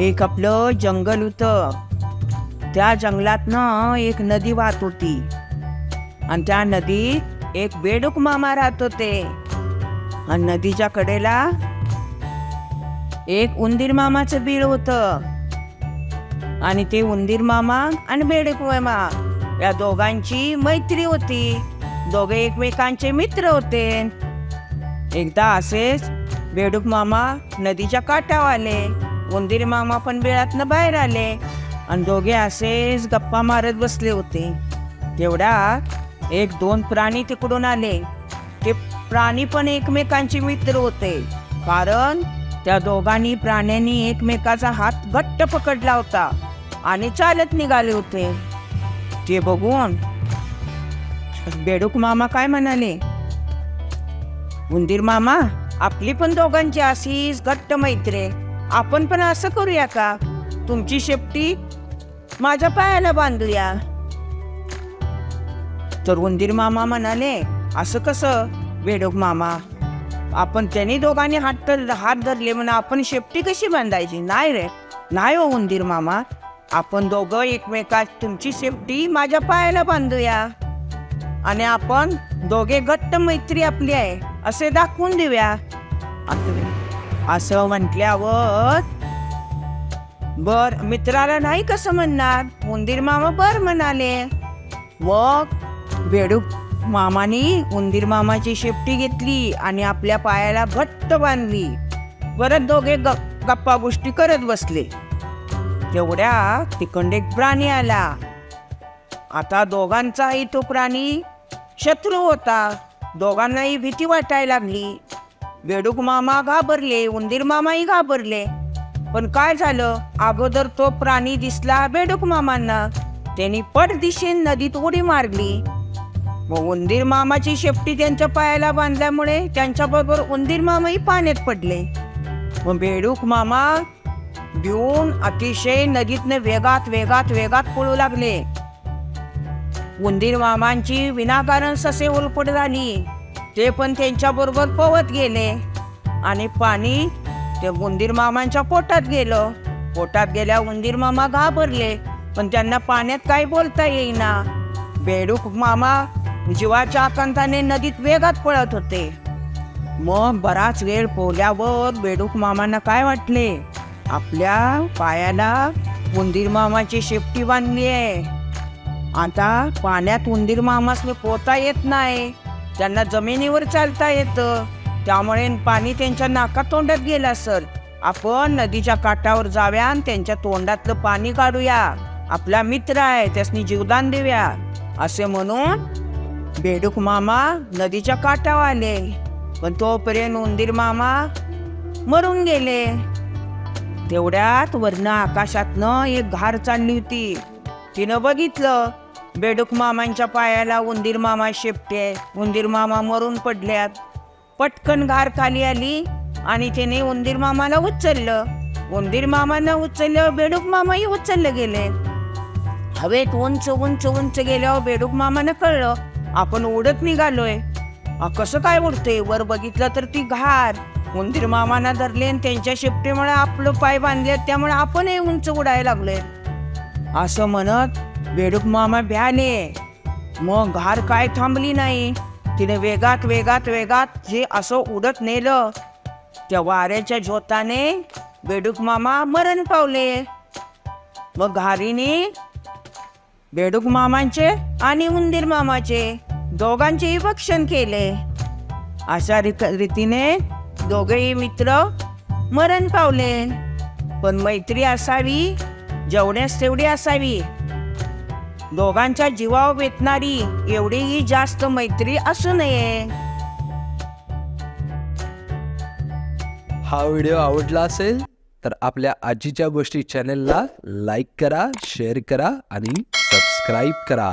एक आपलं जंगल होतं. त्या जंगलातनं एक नदी वाहत होती. आणि त्या नदीत एक बेडूक मामा राहत होते. आणि नदीच्या कडेला एक उंदीर मामाचं बीळ होतं. आणि ते उंदीर मामा आणि बेडूक मामा या दोघांची मैत्री होती. दोघे एकमेकांचे मित्र होते. एकदा असेच बेडूक मामा नदीच्या काठावर आले. उंदीर मामा पण बिळातनं बाहेर आले. आणि दोघे असेच गप्पा मारत बसले होते. तेवढ्यात एक दोन प्राणी तिकडून आले. ते प्राणी पण एकमेकांचे मित्र होते. कारण त्या दोघांनी प्राण्यांनी एकमेकाचा हात घट्ट पकडला होता आणि चालत निघाले होते. ते बघून बेडूक मामा काय म्हणाले? उंदीर मामा आपली पण दोघांची अशीच घट्ट मैत्री आपण पण असं करूया का? तुमची शेपटी माझ्या पायाला बांधूया. तर उंदीर मामा म्हणाले असं कसं? बेडूक मामा आपण त्यांनी दोघांनी हात तर हात धरले म्हणा आपण शेपटी कशी बांधायची? नाही रे नाही हो उंदीर मामा. आपण दोघं एकमेकात तुमची शेपटी माझ्या पायाला बांधूया. आणि आपण दोघे घट्ट मैत्री आपली आहे असे दाखवून देऊया. असं- म्हटल्यावर बर मित्राला नाही कसं म्हणणार? उंदीर मामा बर म्हणाले. मग बेडूक मामाने उंदीर मामाची शेपटी घेतली आणि आपल्या पायाला घट्ट बांधली. परत दोघे गप्पा गोष्टी करत बसले. तेवढ्या तिकडे एक प्राणी आला. आता दोघांचाही तो प्राणी शत्रू होता. दोघांनाही भीती वाटायला लागली. बेडूक मामा घाबरले उंदीर मामाही घाबरले. पण काय झालं? अगोदर तो प्राणी दिसला बेडूक मामांना. त्यांनी पट दिशेन नदीत उडी मारली. मग उंदीर मामाची शेपटी त्यांच्या पायाला बांधल्यामुळे त्यांच्याबरोबर उंदीर मामाही पाण्यात पडले. मग बेडूक मामा भिवून अतिशय नदीतनं वेगात वेगात वेगात पळू लागले. उंदीर मामांची विनाकारण ससे उलपट झाली. ते पण त्यांच्या बरोबर गेले. आणि पाणी ते उंदीर मामांच्या पोटात गेलं. पोटात गेल्या उंदीर मामा घाबरले पण त्यांना पाण्यात काही बोलता येईना. बेडूक मामा जीवाच्या आकांताने नदीत वेगात पळत होते. मग बराच वेळ पोहल्यावर बेडूक मामांना काय वाटले? आपल्या पायाला उंदीर मामाची शेपटी बांधली आहे. आता पाण्यात उंदीर मामासने पोहता येत नाही. त्यांना जमिनीवर चालता येतं त्यामुळे पाणी त्यांच्या नाका तोंडात गेलं सर आपण नदीच्या काठावर जाव्या आणि त्यांच्या तोंडातलं पाणी काढूया. आपला मित्र आहे त्यासनी जीवदान देऊया. असे म्हणून बेडूक मामा नदीच्या काठावर आले. पण तोपर्यंत उंदीर मामा मरून गेले. तेवढ्यात वरनं आकाशातनं एक घार चालली होती. तिनं बघितलं बेडूक मामांच्या पायाला उंदीर मामा शेपटे. उंदीर मामा मरून पडल्यात. पटकन घार खाली आली आणि त्याने उंदीर मामाला उचललं. उंदीर मामानं उचललं बेडूक मामाही उचललं गेले. हवेत उंच उंच उंच गेल्यावर बेडूक मामानं कळलं आपण उडत निघालोय. कसं काय उडते वर बघितलं तर ती घार. उंदीर मामाना धरले आणि त्यांच्या शेपटीमुळे आपलं पाय बांधले त्यामुळे आपणही उंच उडायला लागलोय. असं म्हणत बेडूक मामा भ्याले मग घार काय थांबली नाही. तिने वेगात वेगात वेगात जे असं उडत नेलं. त्या वाऱ्याच्या झोताने बेडूक मामा मरण पावले. मग घारीने बेडूक मामांचे आणि उंदीर मामाचे दोघांचेही भक्षण केले. अशा रीत रीतीने दोघेही मित्र मरण पावले. पण मैत्री असावी जेवढ्यास तेवढी असावी दोघांच्या जीवावर वेतणारी एवढीही जास्त मैत्री असू नये. हा व्हिडिओ आवडला असेल तर आपल्या आजीच्या गोष्टी चॅनेलला लाईक करा शेअर करा आणि सबस्क्राईब करा.